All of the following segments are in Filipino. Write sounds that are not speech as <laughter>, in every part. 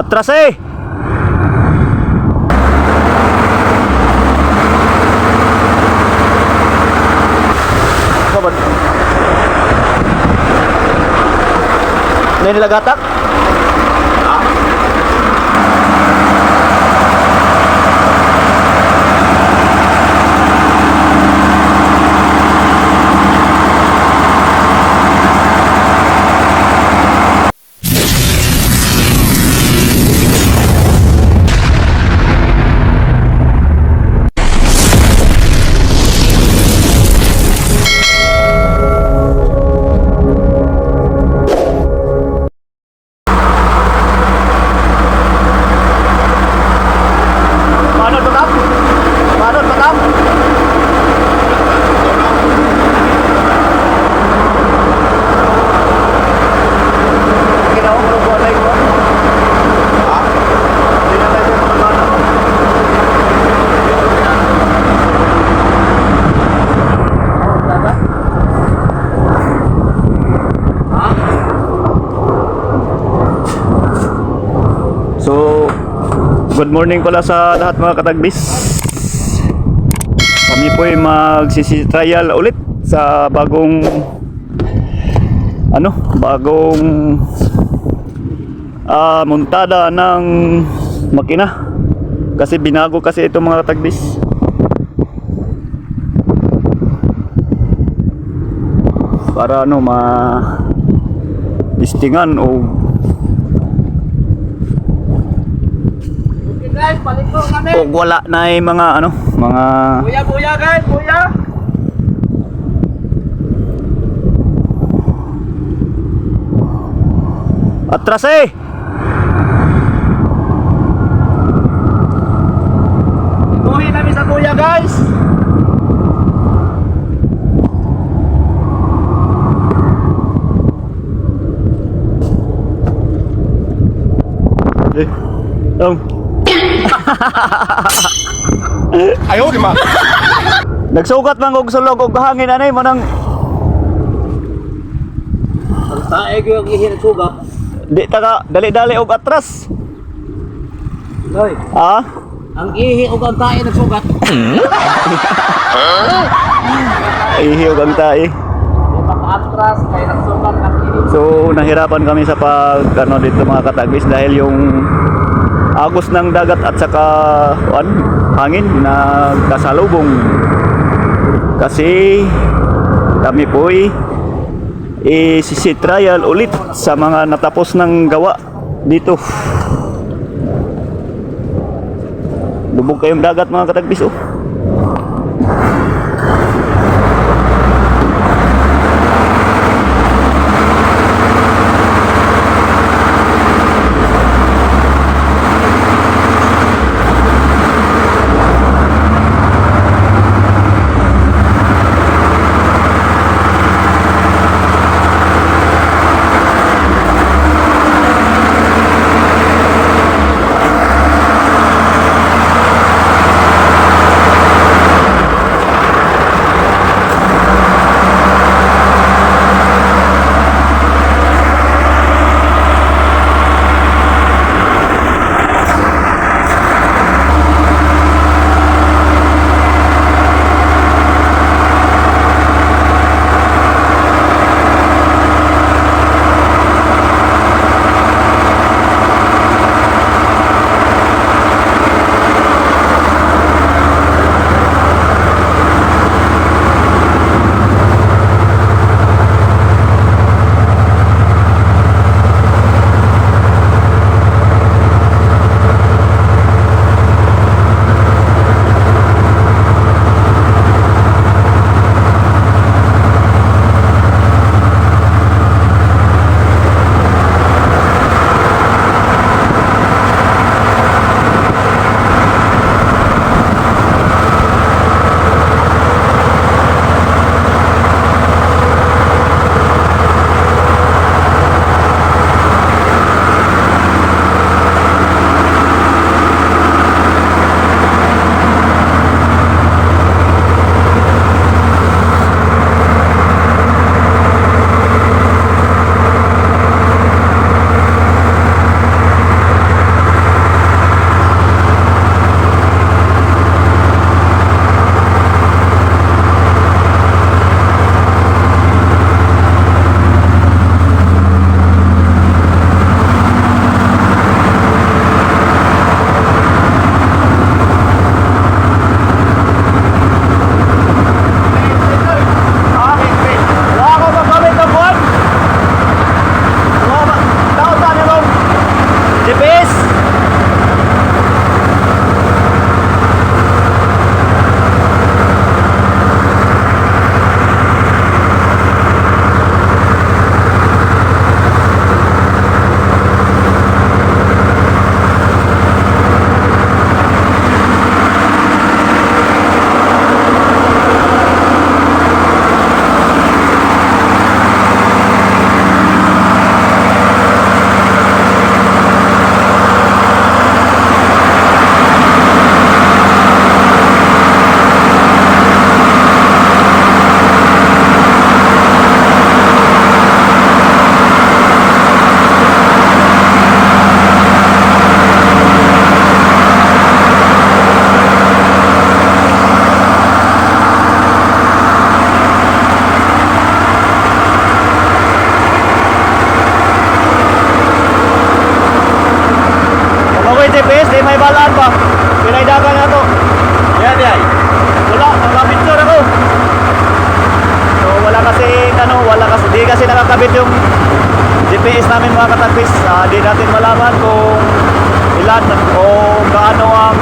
Atras eh! Kaban. Nay nilagatak? Paano to tap? Paano to tap? Ginawa mo ng buwan ko? Ha? Hindi na tayo sa mga So, good morning pala sa lahat mga katagbis. Kami po ay magsisi-trial ulit sa bagong ano, bagong ah muntada ng makina. Kasi binago kasi ito mga katagbis. Para ano ma listingan o guys, balik po kami. o wala na yung mga ano, mga Buya, buya guys, buya. atras eh. Tuhi namin sa buya guys. Eh, Tong. Ayaw, di ma. Nagsugat man og sulog og hangin anay mo nang Ang tae ko yung ihin at sugat. di ta ka dali-dali og atras. Hoy, Ah? ang ihi o ang tae nagsugat. Ihi og ang tae. May paka-atras, kaya nagsugat ang ihi. So nahirapan kami sa pag ano dito mga katagbis dahil yung agos ng dagat at saka ano, hangin na kasalubong. Kasi kami po ay trial ulit sa mga natapos ng gawa dito. Lubog kayong dagat mga katagbis oh. Natin malaman kung ilan o gaano ang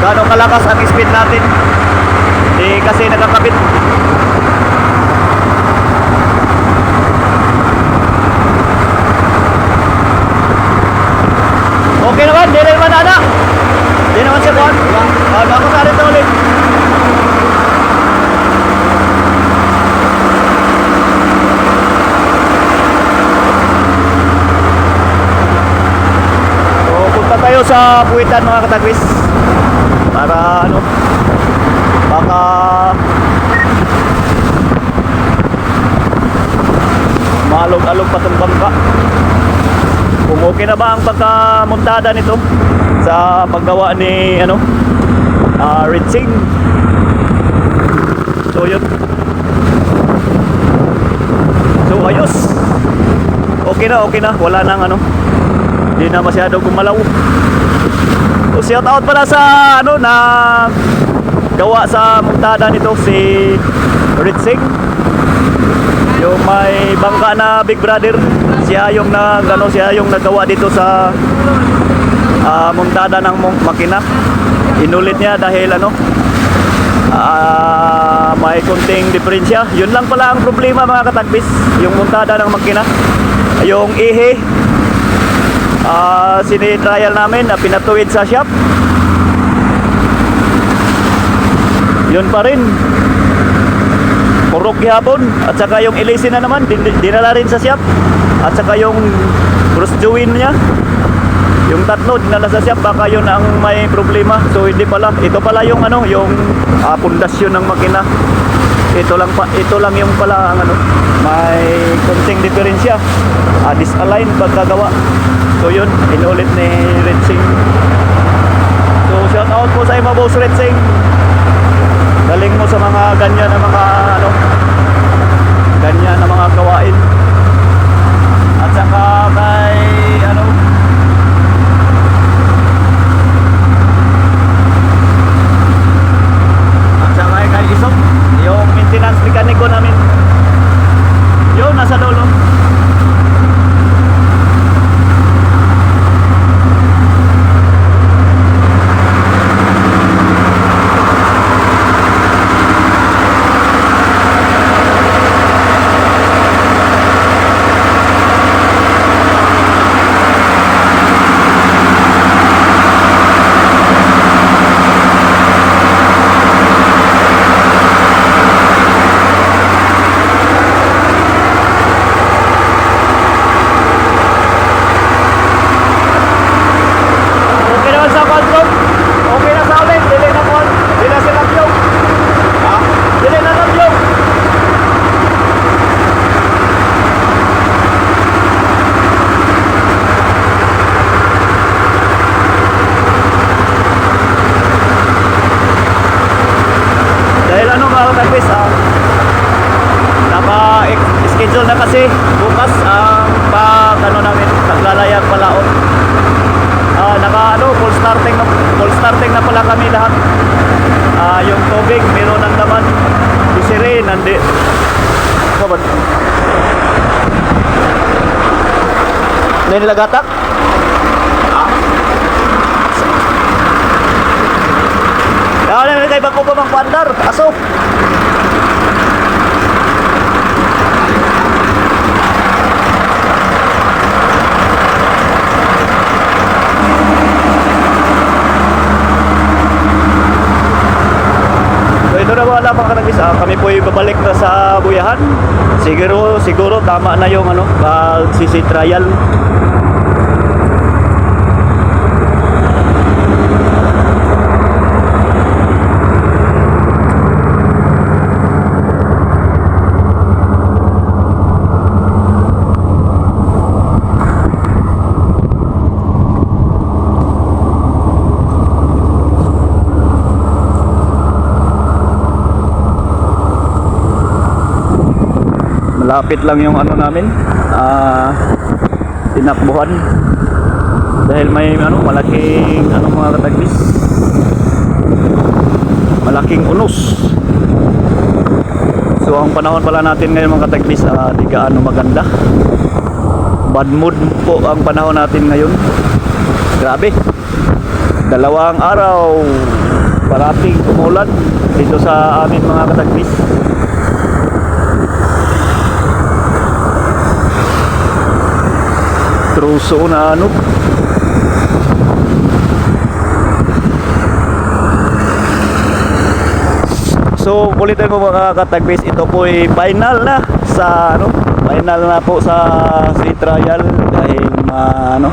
gaano kalakas ang speed natin. Di kasi nakakabit. Okay naman, di naman anak. Di naman siya kuhan. Ah, ako sa rin ulit. So, punta tayo sa puwitan mga katagwis. Para ano, baka maalog-alog pa itong bangka. Kung okay na ba ang pagkamuntada nito sa paggawa ni ano, ah Ritzing. So yun. So ayos. Okay na, okay na. Wala nang ano. Hindi na masyado gumalaw. Shout out pala sa ano na gawa sa muntada nito si Ritzing. Yung may bangka na Big Brother. Siya yung nag ano, siya yung nagawa dito sa ah, muntada ng makina. Inulit niya dahil ano ah, may kunting diferensya. Yun lang pala ang problema mga katagbis, yung muntada ng makina. Yung ihe ah sini-trial namin na pinatuwid sa shop. Yun pa rin. Purok gihapon. At saka yung ilisin na naman din, dinala rin sa shop. At saka yung cross join niya. Yung tatlo dinala sa shop. Baka yun ang may problema. So hindi pala. Ito pala yung ano yung ah, pundasyon ng makina. Ito lang pa ito lang yung pala ang ano. May konting diferensya. Ah, disalign pagkagawa so yun inulit ni Rensing so shout out po sa ima boss Rensing galing mo sa mga ganyan na mga ano ganyan na mga gawain. At saka kay ano at saka kay Isok yung maintenance mekaniko namin. Yun nasa dulo Okay naman sa control. Okay na sa ulit. Dili na kon. Dili na sila yung. Ha? Dili na lang yung. Dahil ano mga katagpis, ah, naka-schedule na kasi bukas ang pag ano namin, naglalayag palaot. Ah, naka ano, full starting na full starting na pala kami lahat. Ah, yung tubig meron ng laman. Si Sire nandi. Kabad. Hindi nila gatak? Ah. Kaya na kay bako pa mang pandar. Aso. Na wala mga kanagis, ah, kami po yung babalik na sa buyahan. Siguro, siguro tama na yung ano, pag-sisi trial. Malapit lang yung ano namin, ah, tinakbuhan. Dahil may ano, malaking ano mga katagis. Malaking unos. So ang panahon pala natin ngayon mga kataglis uh, di gaano maganda. Bad mood po ang panahon natin ngayon. Grabe. Dalawang araw parating umulan dito sa amin mga kataglis. Truso na ano. So, ulitin ko mga katagbis, ito po ay final na sa ano, final na po sa free trial dahil ma, ano,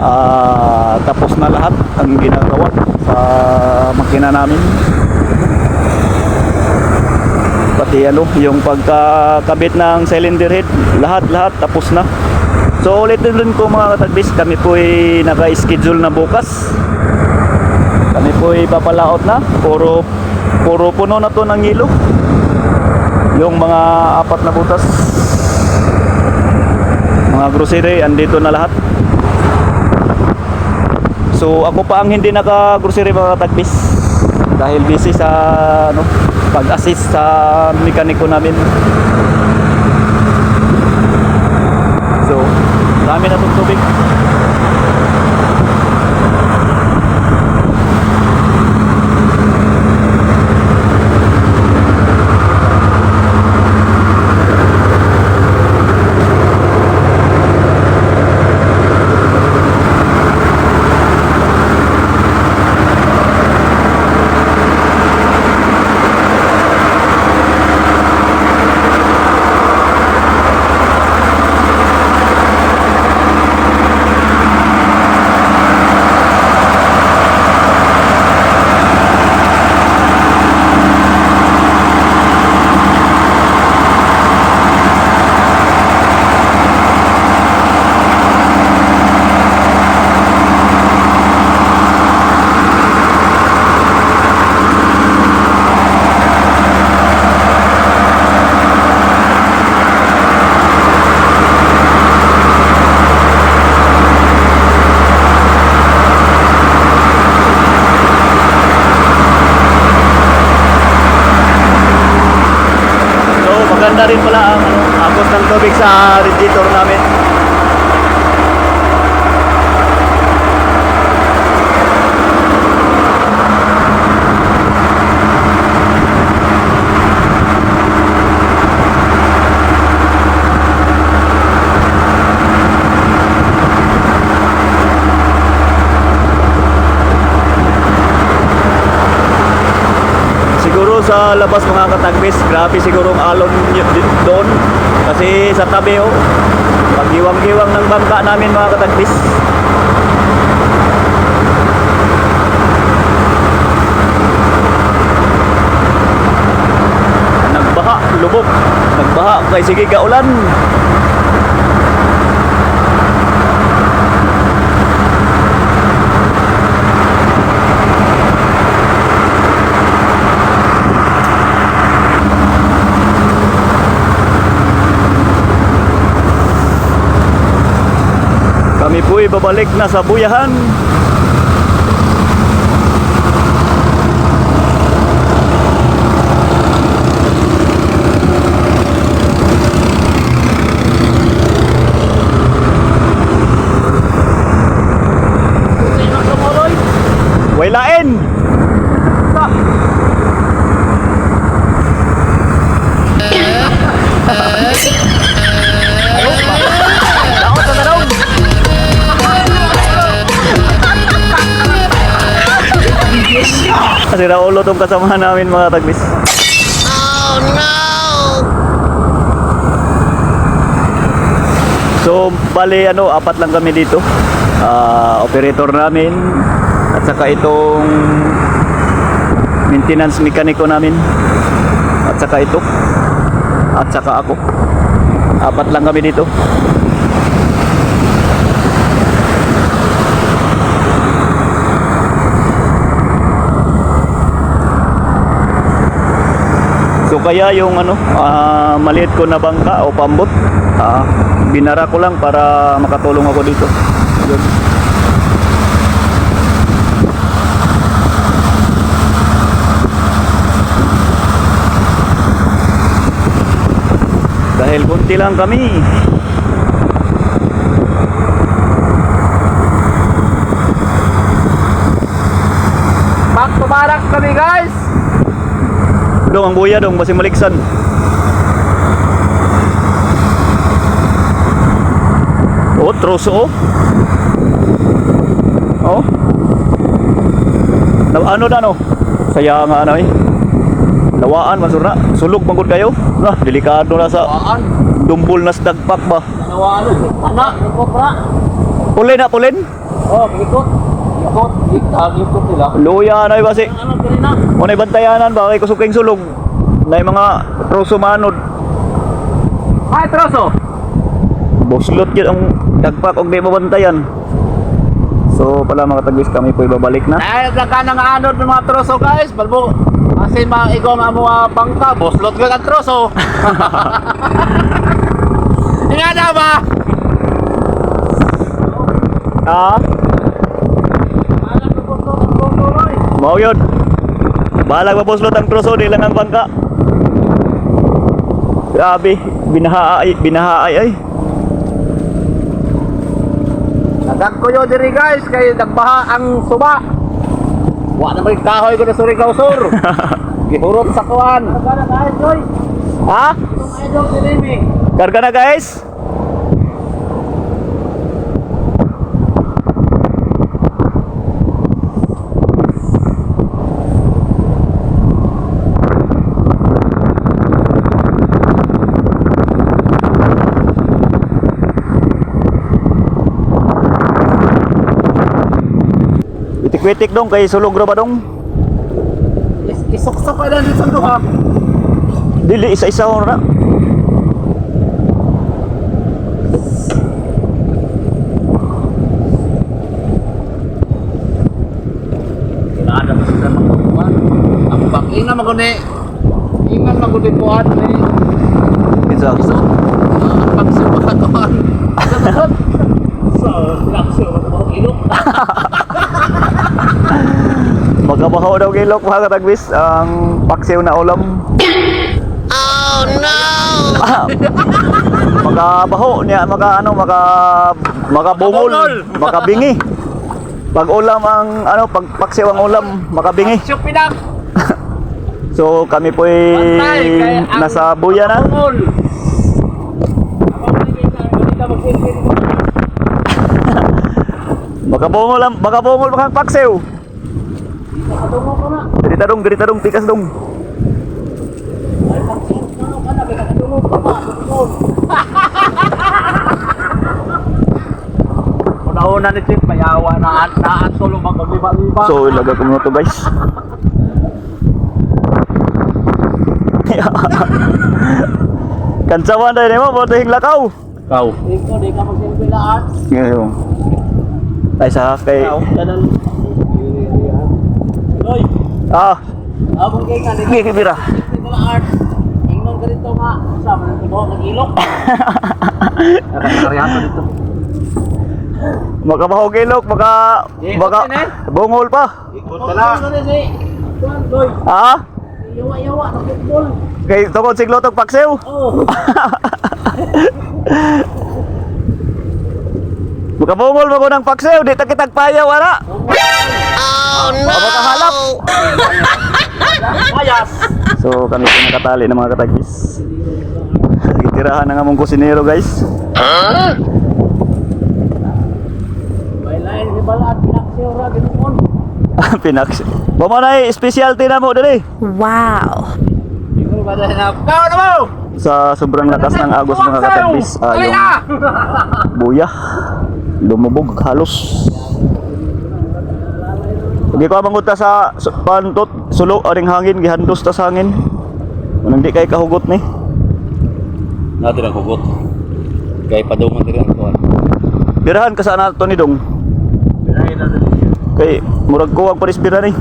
ah, tapos na lahat ang ginagawa sa makina namin. Pati ano, yung pagkakabit ng cylinder head, lahat-lahat tapos na. So, ulitin rin ko mga katagbis, kami po ay naka-schedule na bukas. Kami po ay papalaot na, puro puro puno na to ng hilo yung mga apat na butas. Mga grocery andito na lahat. So ako pa ang hindi naka grocery mga tagbis dahil busy sa ano, pag-assist sa mekaniko namin so dami na itong tubig So maganda rin pala ang ano, agos ng tubig sa radiator namin. Siguro sa labas mga katagbis, grabe siguro ang alon doon. Kasi sa tabi oh, pagiwang-giwang ng bangka namin mga katagbis. Nagbaha, lubog. Nagbaha, kay sige kaulan. Po'y babalik na sa buyahan. Tong kasamahan namin mga tagbis. So, bali ano, apat lang kami dito. Ah, operator namin at saka itong maintenance mekaniko namin. At saka ito. At saka ako. Apat lang kami dito. So kaya yung ano, ah, maliit ko na bangka o pambot, ah, binara ko lang para makatulong ako dito. Yun. Dahil kunti lang kami. Back to barak kami guys. Dong ang buya dong masih maliksan. Oh, troso oh. Oh. Na, ano na no? Saya nga ano eh. Lawaan masura. Sulog mangod kayo. Nah, delikado na sa Waan. dumbol na sa dagpak ba. Nawalo. Anak, ikot ra. Pulin na, pulin. Oh, ikot. Ikot. Ikot. Ikot nila. Luya na basi. Ano na? Bantayanan ba kay kusuking sulog. Na mga troso manod. Hay troso. Boslot yun ang dagpak og di mabantayan. So pala mga tagwis kami po ibabalik na. Dahil nagka nang anod ng mga troso guys. Balbo. Kasi mga ikaw mga mga bangka. Boslot ka ang troso. <laughs> Nga na ba? Ah, Alam ko boslot ang troso Roy. Mao yun. Balag maboslot ang troso di lang ang bangka. Grabe, binahaay, binahaay ay. Nagagkuyo diri guys kay nagbaha ang suba. Wa na may kahoy ko na suri kausor. <laughs> Gihurot sa kuan. Kana guys, Roy. Ha? Karga na guys. Itik-witik dong kay sulog ra ba dong? Is- Isok-sok pa lang sa duha. Dili isa-isa. Ang bakina maguni. Ingan maguni kuan ni. Isa. Iso. Ang pagsuba ka kuan. So, lakso mo ilok. Magabaho daw gilok mga katagwis ang paksiw na ulam. Oh no! <laughs> magabaho niya, maka ano, maka makabungol, makabingi. Pag ulam ang ano, pag paksiw ang ulam, makabingi. <laughs> So kami po ang nasa buya na. Makabungol <laughs> makabungol pa kang paksiw. Dirita dong, dirita dong, tikas dong. <laughs> Una-una ni Chip, mayawa na naan solo mag-liba-liba. So ilaga ko muna to guys. <laughs> Kansawan tayo mo, boto hing lakaw. Kau. Ikaw, di ka magsilbi laan. Ngayon. Ay sa kay. Hoy, ah, abang kay ka, di ka gigi bira. magsilbi laan. Ingnon ka dito nga. Sama ng tubo, nag-ilok. Nakakariyato dito. Makabaho gilok, maka Eh, baka okay na eh. bungol pa. Ikot ka na. Ah, yawa-yawa, nakutbol. kay tungod siglo tog paksiw. Oh. <laughs> Makabungol mo ko ng paksiw, di ta kitag payaw ara. Oh no. Makahalap. <laughs> Ayas. So kami po nakatali ng mga katagis. Gitirahan na nga mong kusinero guys. May lain. Pamanay, specialty na mo dali. Wow. Kau na mo! Sa sobrang lakas ng agos mga katagis, ah, yung buya lumubog halos. Hindi ko manguta sa su- pantot, sulo, aring hangin, gihandos ta sa hangin. Nang di kay kahugot ni. Natin ang hugot. Kaya pa daw man din ang kuhan. Birahan ka sa nato ni Dong. Natin. Kay murag ko ang paris bira ni.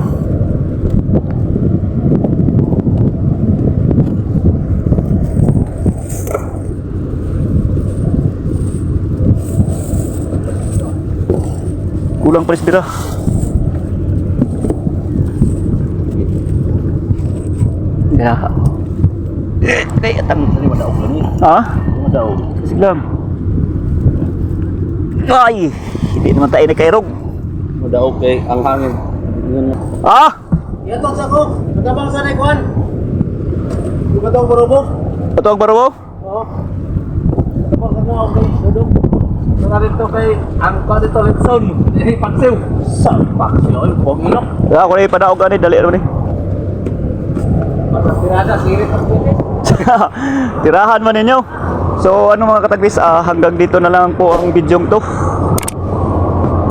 Kulang paris bira. Ya. Kaya tang ni madaog lang ni. Ha? Madaog. Sige lang. Ay! Hindi naman tayo ni Kairog. Madaog kay ang hangin. Ha? Yatok sa ko. Matabang sa naikuan. Di ba daw barubo? Baro mo? Oo. Matabang sa na okay. Dudong. Mga rito kay ang ko dito Litson. Eh <laughs> paksiw. Sa paksiw. Ay, pog ilok. Ya, ako na ipanaog gani, dali naman eh. <laughs> Tirahan man ninyo. So ano mga katagbis, ah, hanggang dito na lang po ang bidyong to.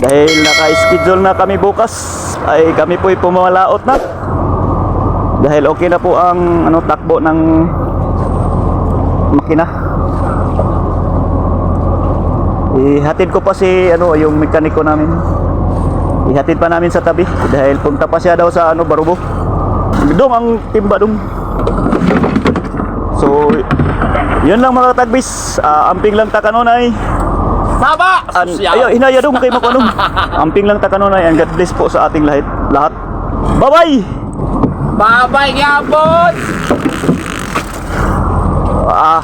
Dahil naka-schedule na kami bukas, ay kami po'y pumalaot na. Dahil okay na po ang ano takbo ng makina. Ihatid ko pa si ano yung mekaniko namin. Ihatid pa namin sa tabi dahil punta pa siya daw sa ano Barubo. Dong ang timba dong. So, yun lang mga tagbis. Ah, amping lang takanonay. Saba! An ayo hinaya dong kay makunong. <laughs> amping lang takanonay and God bless po sa ating lahat. Lahat. Bye-bye. Babay nga, boss! Ah,